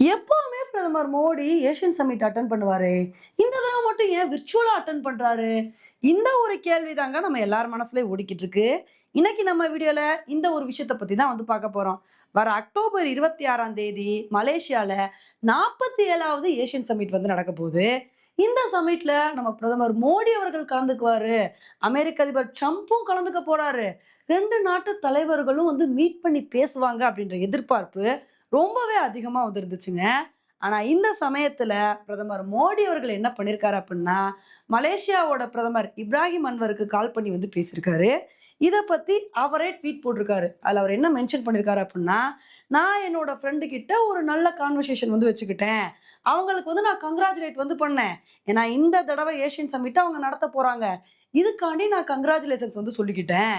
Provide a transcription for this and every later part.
எப்பவுமே பிரதமர் Modi Asian submit attend பண்ணுவாரு. இந்த தடவை மட்டும் ஏன் விர்ச்சுவலா அட்டன் பண்றாரு? இந்த ஒரு கேள்வி தாங்க நம்ம எல்லார் மனசுலயும் ஓடிக்கிட்டு இருக்கு. இன்னைக்கு நம்ம வீடியோல இந்த ஒரு விஷயத்தை பத்தி தான் வந்து பார்க்க போறோம். வர அக்டோபர் இருபத்தி ஆறாம் தேதி மலேசியால நாற்பத்தி ஏழாவது ஏஷியன் சமிட் வந்து நடக்க போகுது. இந்த சமிட்ல நம்ம பிரதமர் மோடி அவர்கள் கலந்துக்குவாரு. அமெரிக்க அதிபர் ட்ரம்ப்பும் கலந்துக்க போறாரு. ரெண்டு நாட்டு தலைவர்களும் வந்து மீட் பண்ணி பேசுவாங்க அப்படின்ற எதிர்பார்ப்பு ரொம்பவே அதிகமாக வந்துருந்துச்சுங்க ஆனால் இந்த சமயத்தில் பிரதமர் மோடி அவர்கள் என்ன பண்ணியிருக்காரு அப்படின்னா மலேசியாவோட பிரதமர் இப்ராஹிம் அன்வருக்கு கால் பண்ணி வந்து பேசியிருக்காரு இதை பற்றி அவரே ட்வீட் போட்டிருக்காரு. அதில் அவர் என்ன மென்ஷன் பண்ணியிருக்காரு அப்படின்னா நான் என்னோட ஃப்ரெண்டு கிட்ட ஒரு நல்ல கான்வர்சேஷன் வந்து வச்சுக்கிட்டேன். அவங்களுக்கு வந்து நான் கங்க்ராச்சுலேட் வந்து பண்ணேன். ஏன்னா இந்த தடவை ஏஷியன் சம்மிட்டை அவங்க நடத்த போகிறாங்க இதுக்காண்டி நான் கங்க்ராச்சுலேஷன்ஸ் வந்து சொல்லிக்கிட்டேன்.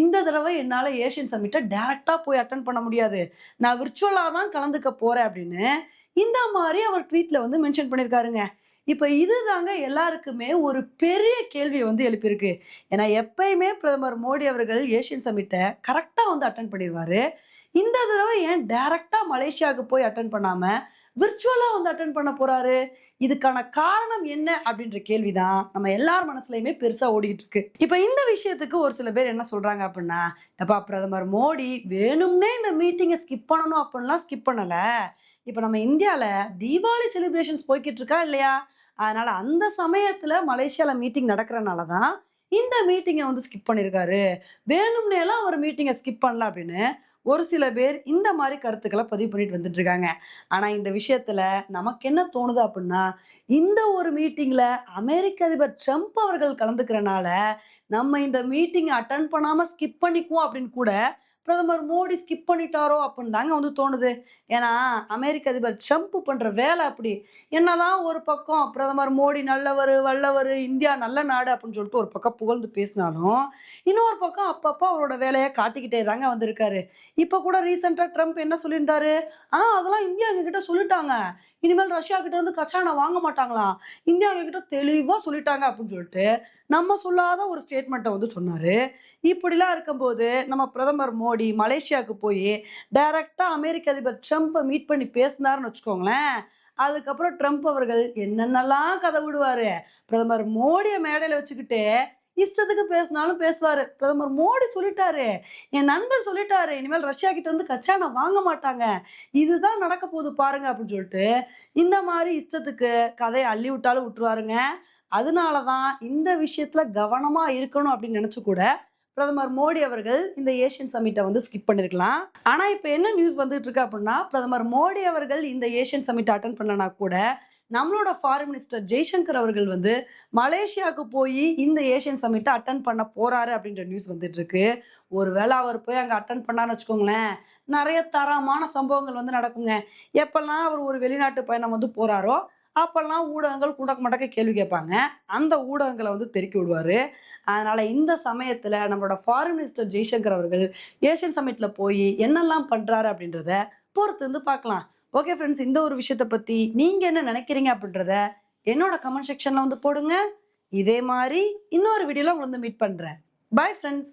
இந்த தடவை என்னால் ஏஷியன் சம்மிட்டை டேரெக்டாக போய் அட்டன் பண்ண முடியாது. நான் விர்ச்சுவலாக தான் கலந்துக்க போகிறேன் அப்படின்னு இந்த மாதிரி அவர் ட்வீட்டில் வந்து மென்ஷன் பண்ணியிருக்காருங்க இப்போ இதுதாங்க எல்லாருக்குமே ஒரு பெரிய கேள்வியை வந்து எழுப்பியிருக்கு. ஏன்னா எப்பயுமே பிரதமர் மோடி அவர்கள் ஏஷியன் சமிட்டை கரெக்டாக வந்து அட்டன் பண்ணிடுவார் இந்த தடவை ஏன் டைரக்டாக மலேசியாவுக்கு போய் அட்டன் பண்ணாமல் விர்ச்சுவலாக வந்து அட்டன் பண்ண போறாரு. இதுக்கான காரணம் என்ன அப்படின்ற கேள்விதான் நம்ம எல்லார் மனசுலயுமே பெருசா ஓடிட்டு இருக்கு. இப்ப இந்த விஷயத்துக்கு ஒரு சில பேர் என்ன சொல்றாங்க அப்படின்னா எப்பா பிரதமர் மோடி வேணும்னே இந்த மீட்டிங்கை ஸ்கிப் பண்ணணும் அப்படின்லாம் ஸ்கிப் பண்ணல. இப்ப நம்ம இந்தியால தீபாவளி செலிப்ரேஷன்ஸ் போய்கிட்டு இருக்கா இல்லையா? அதனால அந்த சமயத்துல மலேசியால மீட்டிங் நடக்கிறனால தான் இந்த மீட்டிங்கை வந்து ஸ்கிப் பண்ணியிருக்காரு வேணும்னே எல்லாம் ஒரு மீட்டிங்கை ஸ்கிப் பண்ணல அப்படின்னு ஒரு சில பேர் இந்த மாதிரி கருத்துக்களை பதிவு பண்ணிட்டு வந்துட்டு இருக்காங்க ஆனா இந்த விஷயத்துல நமக்கு என்ன தோணுது அப்படின்னா இந்த ஒரு மீட்டிங்ல அமெரிக்க அதிபர் ட்ரம்ப் அவர்கள் கலந்துக்கிறனால நம்ம இந்த மீட்டிங் அட்டன் பண்ணாம ஸ்கிப் பண்ணிக்குவோம் அப்படின்னு கூட பிரதமர் மோடி ஸ்கிப் பண்ணிட்டாரோ அப்படின்னு தாங்க வந்து தோணுது. ஏன்னா அமெரிக்க அதிபர் ட்ரம்ப் பண்ற வேலை அப்படி. என்னதான் ஒரு பக்கம் பிரதமர் மோடி நல்லவர் வல்லவர் இந்தியா நல்ல நாடு அப்படின்னு சொல்லிட்டு ஒரு பக்கம் புகழ்ந்து பேசினாலும் இன்னொரு பக்கம் அப்பப்போ அவரோட வேலையை காட்டிக்கிட்டே தாங்க வந்திருக்காரு. இப்போ கூட ரீசெண்டாக ட்ரம்ப் என்ன சொல்லியிருந்தாரு? ஆ அதெல்லாம் இந்தியா எங்ககிட்ட சொல்லிட்டாங்க. இனிமேல் ரஷ்யா கிட்ட இருந்து கச்சானை வாங்க மாட்டாங்களாம் இந்தியா கிட்ட தெளிவாக சொல்லிட்டாங்க அப்படின்னு சொல்லிட்டு நம்ம சொல்லாத ஒரு ஸ்டேட்மெண்ட்டை வந்து சொன்னாரு. இப்படிலாம் இருக்கும்போது நம்ம பிரதமர் மோடி மலேசியாவுக்கு போய் டைரக்டாக அமெரிக்க அதிபர் ட்ரம்ப்பை மீட் பண்ணி பேசினாருன்னு வச்சுக்கோங்களேன். அதுக்கப்புறம் ட்ரம்ப் அவர்கள் என்னென்னலாம் கதை விடுவார். பிரதமர் மோடியை மேடையில் வச்சுக்கிட்டு இஷ்டத்துக்கு பேசினாலும் பேசுவார். பிரதமர் மோடி சொல்லிட்டாரு. என் நண்பர் சொல்லிட்டாரு. இனிமேல் ரஷ்யா கிட்ட இருந்து கச்சானை வாங்க மாட்டாங்க. இதுதான் நடக்க போகுது பாருங்க அப்படின்னு சொல்லிட்டு இந்த மாதிரி இஷ்டத்துக்கு கதையை அள்ளி விட்டாலும் விட்டுருவாருங்க. அதனால தான் இந்த விஷயத்தில் கவனமாக இருக்கணும் அப்படின்னு நினச்சி கூட பிரதமர் மோடி அவர்கள் இந்த ஏஷியன் சமிட்டை வந்து ஸ்கிப் பண்ணிருக்கலாம். ஆனா இப்போ என்ன நியூஸ் வந்துட்டு இருக்கு அப்படின்னா பிரதமர் மோடி அவர்கள் இந்த ஏஷியன் சமிட்டை அட்டன் பண்ணனா கூட நம்மளோட ஃபாரின் மினிஸ்டர் ஜெய்சங்கர் அவர்கள் வந்து மலேசியாவுக்கு போய் இந்த ஏஷியன் சமிட்டை அட்டன் பண்ண போறாரு அப்படின்ற நியூஸ் வந்துட்டு இருக்கு. ஒருவேளை அவர் போய் அங்கே அட்டன் பண்ணான்னு வச்சுக்கோங்களேன் நிறைய தரமான சம்பவங்கள் வந்து நடக்குங்க. எப்பெல்லாம் அவர் ஒரு வெளிநாட்டு பயணம் வந்து போறாரோ அப்போல்லாம் ஊடகங்கள் குண்டக்க மடக்க கேள்வி கேட்பாங்க. அந்த ஊடகங்களை வந்து தெருக்கி விடுவார். அதனால் இந்த சமயத்தில் நம்மளோட ஃபாரின் மினிஸ்டர் ஜெய்சங்கர் அவர்கள் ஏஷியன் சமிட்டில் போய் என்னெல்லாம் பண்ணுறாரு அப்படின்றத பொறுத்து வந்து பார்க்கலாம். ஓகே ஃப்ரெண்ட்ஸ் இந்த ஒரு விஷயத்தை பற்றி நீங்கள் என்ன நினைக்கிறீங்க அப்படின்றத என்னோட கமெண்ட் செக்ஷனில் வந்து போடுங்க. இதே மாதிரி இன்னொரு வீடியோவில் உங்களை வந்து மீட் பண்ணுறேன் பாய் ஃப்ரெண்ட்ஸ்